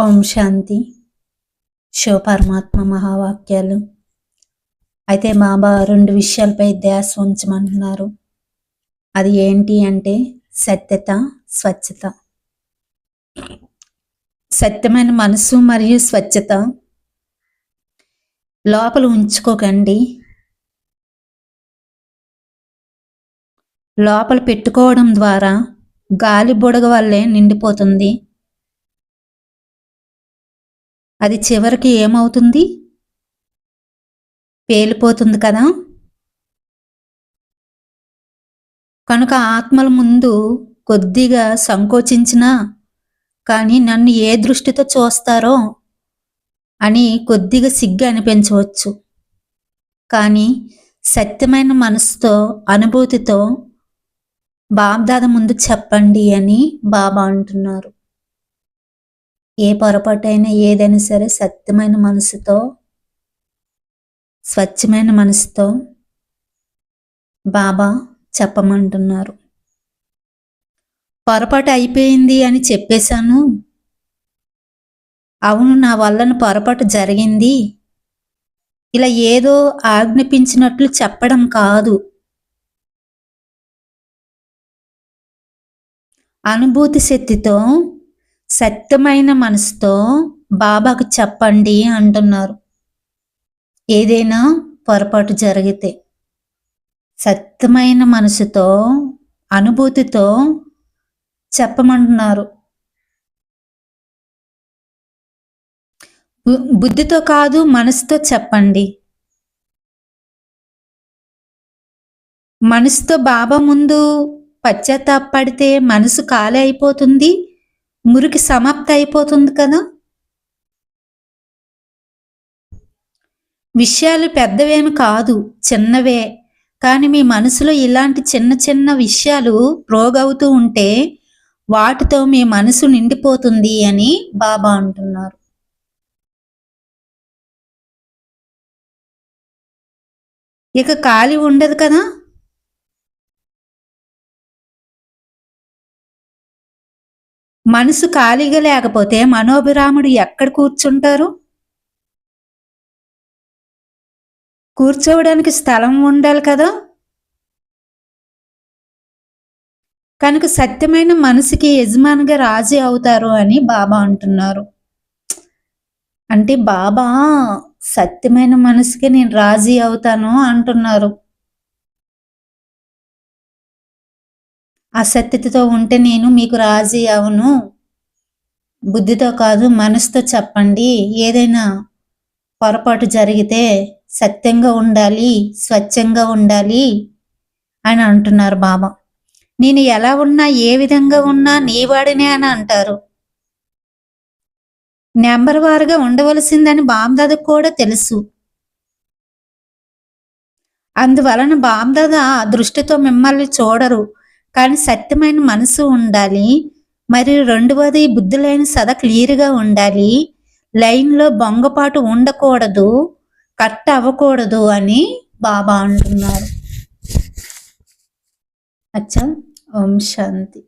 ఓం శాంతి. శివ పరమాత్మ మహావాక్యాలు. అయితే బాబా రెండు విషయాలపై ధ్యాస ఉంచమంటున్నారు. అది ఏంటి అంటే సత్యత స్వచ్ఛత. సత్యమైన మనసు మరియు స్వచ్ఛత. లోపల ఉంచుకోకండి. లోపల పెట్టుకోవడం ద్వారా గాలి బుడగ వల్లే నిండిపోతుంది. అది చివరికి ఏమవుతుంది? పేలిపోతుంది కదా? కనుక ఆత్మల ముందు కొద్దిగా సంకోచించినా కానీ నన్ను ఏ దృష్టితో చూస్తారో అని కొద్దిగా సిగ్గు అనిపించవచ్చు. కానీ సత్యమైన మనసుతో అనుభూతితో బాబ్దాద ముందు చెప్పండి అని బాబా అంటున్నారు. ఏ పొరపాటైనా ఏదైనా సరే సత్యమైన మనసుతో స్వచ్ఛమైన మనసుతో బాబా చెప్పమంటున్నారు. పొరపాటు అయిపోయింది అని చెప్పేశాను. అవును నా వల్లన పొరపాటు జరిగింది. ఇలా ఏదో ఆజ్ఞాపించినట్లు చెప్పడం కాదు. అనుభూతి శక్తితో సత్యమైన మనసుతో బాబాకు చెప్పండి అంటున్నారు. ఏదైనా పొరపాటు జరిగితే సత్యమైన మనసుతో అనుభూతితో చెప్పమంటున్నారు. బుద్ధితో కాదు మనసుతో చెప్పండి. మనసుతో బాబా ముందు పశ్చాత్తాపడితే మనసు ఖాళీ అయిపోతుంది. మురికి సమాప్తి అయిపోతుంది కదా? విషయాలు పెద్దవేమి కాదు చిన్నవే. కానీ మీ మనసులో ఇలాంటి చిన్న చిన్న విషయాలు రోగవుతూ ఉంటే వాటితో మీ మనసు నిండిపోతుంది అని బాబా అంటున్నారు. ఇక ఖాళీ ఉండదు కదా? మనసు ఖాళీగా లేకపోతే మనోభిరాముడు ఎక్కడ కూర్చుంటారు? కూర్చోవడానికి స్థలం ఉండాలి కదా? కనుక సత్యమైన మనసుకి యజమానిగా రాజీ అవుతారు అని బాబా అంటున్నారు. అంటే బాబా సత్యమైన మనసుకి నేను రాజీ అవుతాను అంటున్నారు. అసత్యతతో ఉంటే నేను మీకు రాజీ అవును. బుద్ధితో కాదు మనసుతో చెప్పండి. ఏదైనా పొరపాటు జరిగితే సత్యంగా ఉండాలి స్వచ్ఛంగా ఉండాలి అని అంటున్నారు బాబా. నేను ఎలా ఉన్నా ఏ విధంగా ఉన్నా నీవాడినే అని అంటారు. నెంబర్ వారుగా ఉండవలసిందని బామ్దాదకు కూడా తెలుసు. అందువలన బామ్దాద దృష్టితో మిమ్మల్ని చూడరు. కానీ సత్యమైన మనసు ఉండాలి. మరియు రెండవది బుద్ధి లేని సద క్లియర్గా ఉండాలి. లైన్లో బొంగపాటు ఉండకూడదు. కట్ అవ్వకూడదు అని బాబా అంటున్నారు. అచ్చా ఓం శాంతి.